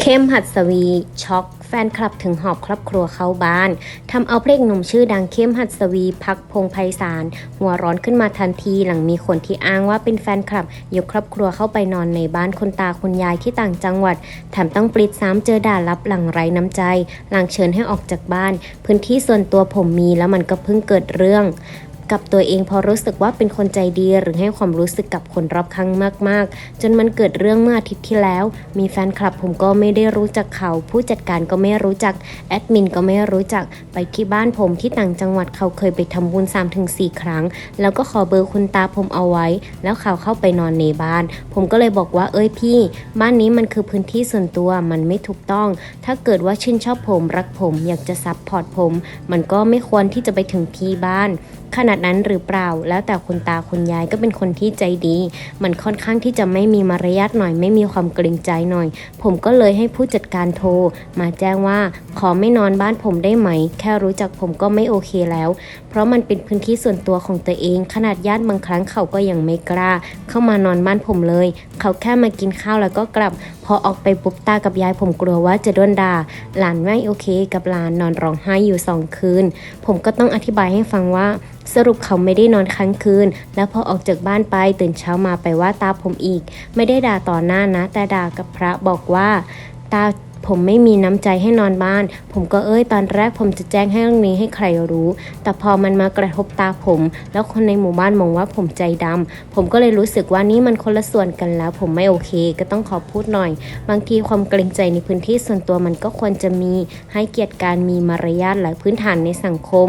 เข้มหัดสวี ช็อกแฟนคลับถึงหอบครอบครัวเข้าบ้านทำเอาเพลงหนุ่มชื่อดังเข้มหัดสวี พักพงไพศาลหัวร้อนขึ้นมาทันทีหลังมีคนที่อ้างว่าเป็นแฟนคลับ ยกครอบครัวเข้าไปนอนในบ้านคนตาคุณยายที่ต่างจังหวัดแถมต้องปลิดซ้ำเจอด่ารับหลังไร้น้ำใจ หลังเชิญให้ออกจากบ้าน พื้นที่ส่วนตัวผมมีแล้วมันก็เพิ่งเกิดเรื่อง กับตัวเองพอรู้สึกว่าเป็นคนใจดี หรือให้ความรู้สึกกับคนรอบข้างมากๆ จนมันเกิดเรื่องเมื่ออาทิตย์ที่แล้ว มีแฟนคลับผมก็ไม่ได้รู้จักเขา ผู้จัดการก็ไม่รู้จักแอดมินก็ไม่รู้จักไปที่บ้านผมที่ต่างจังหวัดเขาเคยไปทำบุญ3-4 ครั้ง แล้วก็ขอเบอร์คุณตาผมเอาไว้ แล้วเขาเข้าไปนอนในบ้าน ผมก็เลยบอกว่าเอ้ยพี่ บ้านนี้มันคือพื้นที่ส่วนตัวมันไม่ถูกต้อง ถ้าเกิดว่าชื่นชอบผมรักผมอยากจะซับพอร์ตผม มันก็ไม่ควรที่จะไปถึงที่บ้านขนาดดนั้นหรือเปล่า แล้วแต่คุณตาคุณยายก็เป็นคนที่ใจดี มันค่อนข้างที่จะไม่มีมารยาทหน่อย ไม่มีความเกรงใจหน่อย ผมก็เลยให้ผู้จัดการโทร มาแจ้งว่าขอไม่นอนบ้านผมได้ไหม แค่รู้จักผมก็ไม่โอเคแล้ว เพราะมันเป็นพื้นที่ส่วนตัวของตัวเอง ขนาดญาติบางครั้งเขาก็ยังไม่กล้า เข้ามานอนบ้านผมเลย เขาแค่มากินข้าวแล้วก็กลับ พอออกไปปุ๊บตากับยายผมกลัวว่าจะโดนด่าหลานไม่โอเค กับหลานนอนร้องไห้อยู่สองคืน ผมก็ต้องอธิบายให้ฟังว่า สรุปเขาไม่ได้นอนค้างคืน แล้วพอออกจากบ้านไปตื่นเช้ามาไปว่าตาผมอีก ไม่ได้ด่าต่อหน้านะ แต่ด่ากับพระบอกว่าตาผมไม่มีน้ำใจให้นอนบ้าน ผมก็เอ้ยตอนแรกผมจะแจ้งให้เรื่องนี้ให้ใครรู้ แต่พอมันมากระทบตาผม แล้วคนในหมู่บ้านมองว่าผมใจดำ ผมก็เลยรู้สึกว่านี่มันคนละส่วนกันแล้ว ผมไม่โอเค ก็ต้องขอพูดหน่อย บางทีความเกรงใจในพื้นที่ส่วนตัวมันก็ควรจะมี ให้เกียรติการมีมารยาทและพื้นฐานในสังคม